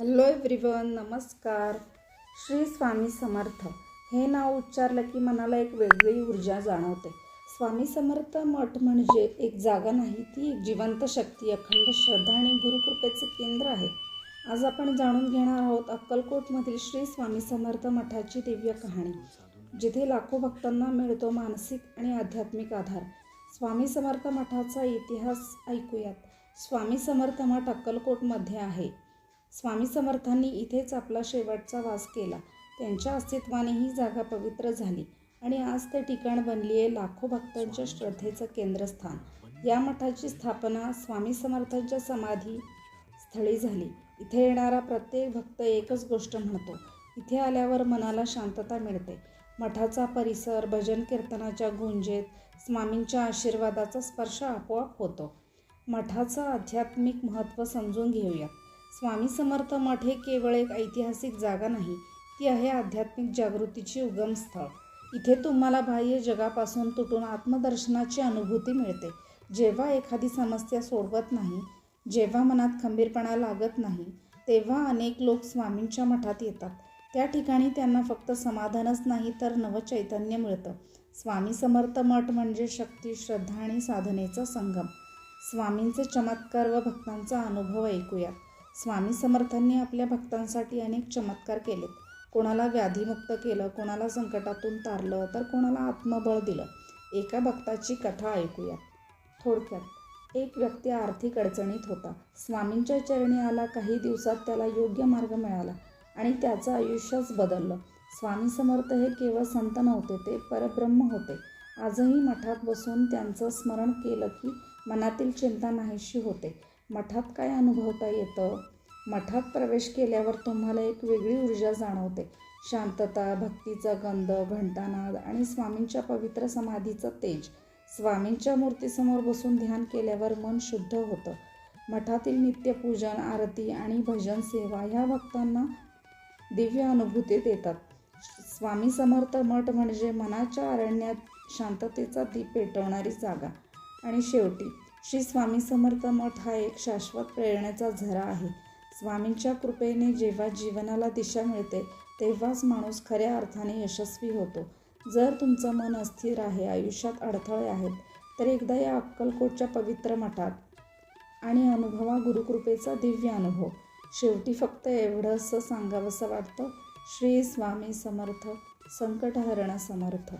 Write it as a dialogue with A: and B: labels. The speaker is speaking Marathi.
A: हॅलो एव्हरीवन नमस्कार. श्री स्वामी समर्थ. हे नाव उच्चारलं की मनाला एक वेगळी ऊर्जा जाणवते. स्वामी समर्थ मठ म्हणजे एक जागा नाही ती एक जिवंत शक्ती अखंड श्रद्धा आणि गुरुकृपेचे केंद्र आहे. आज आपण जाणून घेणार आहोत अक्कलकोटमधील श्री स्वामी समर्थ मठाची दिव्य कहाणी जिथे लाखो भक्तांना मिळतो मानसिक आणि आध्यात्मिक आधार. स्वामी समर्थ मठाचा इतिहास ऐकूयात. स्वामी समर्थ मठ अक्कलकोटमध्ये आहे. स्वामी समर्थांनी इथेच आपला शेवटचा वास केला. त्यांच्या अस्तित्वाने ही जागा पवित्र झाली आणि आज ते ठिकाण बनली आहे लाखो भक्तांच्या श्रद्धेचं केंद्रस्थान. या मठाची स्थापना स्वामी समर्थांच्या समाधी स्थळी झाली. इथे येणारा प्रत्येक भक्त एकच गोष्ट म्हणतो. इथे आल्यावर मनाला शांतता मिळते. मठाचा परिसर भजन कीर्तनाच्या गुंजेत स्वामींच्या आशीर्वादाचा स्पर्श आपोआप होतो. मठाचं आध्यात्मिक महत्त्व समजून घेऊयात स्वामी समर्थ मठ हे केवळ एक ऐतिहासिक जागा नाही ती आहे आध्यात्मिक जागृतीची उगमस्थळ. इथे तुम्हाला बाह्य जगापासून तुटून आत्मदर्शनाची अनुभूती मिळते. जेव्हा एखादी समस्या सोडवत नाही जेव्हा मनात खंबीरपणा लागत नाही तेव्हा अनेक लोक स्वामींच्या मठात येतात. त्या ठिकाणी त्यांना फक्त समाधानच नाही तर नवचैतन्य मिळतं. स्वामी समर्थ मठ म्हणजे शक्ती श्रद्धा आणि साधनेचा संगम. स्वामींचे चमत्कार व भक्तांचा अनुभव ऐकूयात. स्वामी समर्थांनी आपल्या भक्तांसाठी अनेक चमत्कार केलेत. कोणाला व्याधीमुक्त केलं कोणाला संकटातून तारलं तर कोणाला आत्मबळ दिलं एका भक्ताची कथा ऐकूया. थोडक्यात एक व्यक्ती आर्थिक अडचणीत होता. स्वामींच्या चरणी आला काही दिवसात त्याला योग्य मार्ग मिळाला आणि त्याचं आयुष्यच बदललं. स्वामी समर्थ हे केवळ संत नव्हते ते परब्रह्म होते. आजही मठात बसून त्यांचं स्मरण केलं की मनातील चिंता नाहीशी होते. मठात काय अनुभवता येतं? मठात प्रवेश केल्यावर तुम्हाला एक वेगळी ऊर्जा जाणवते. शांतता भक्तीचा गंध घंटानाद आणि स्वामींच्या पवित्र समाधीचं तेज. स्वामींच्या मूर्तीसमोर बसून ध्यान केल्यावर मन शुद्ध होतं. मठातील नित्यपूजन आरती आणि भजन सेवा ह्या भक्तांना दिव्य अनुभूती देतात स्वामी समर्थ मठ म्हणजे मनाच्या अरण्यात शांततेचा दीप पेटवणारी जागा. आणि शेवटी श्री स्वामी समर्थ मठ हा एक शाश्वत प्रेरणेचा झरा आहे. स्वामींच्या कृपेने जेव्हा जीवनाला दिशा मिळते तेव्हाच माणूस खऱ्या अर्थाने यशस्वी होतो. जर तुमचं मन अस्थिर आहे आयुष्यात अडथळे आहेत तर एकदा या अक्कलकोटच्या पवित्र मठात आणि अनुभवा गुरुकृपेचा दिव्य अनुभव. शेवटी फक्त एवढंसं सांगावंसं वाटतं. श्री स्वामी समर्थ संकटहरण समर्थ.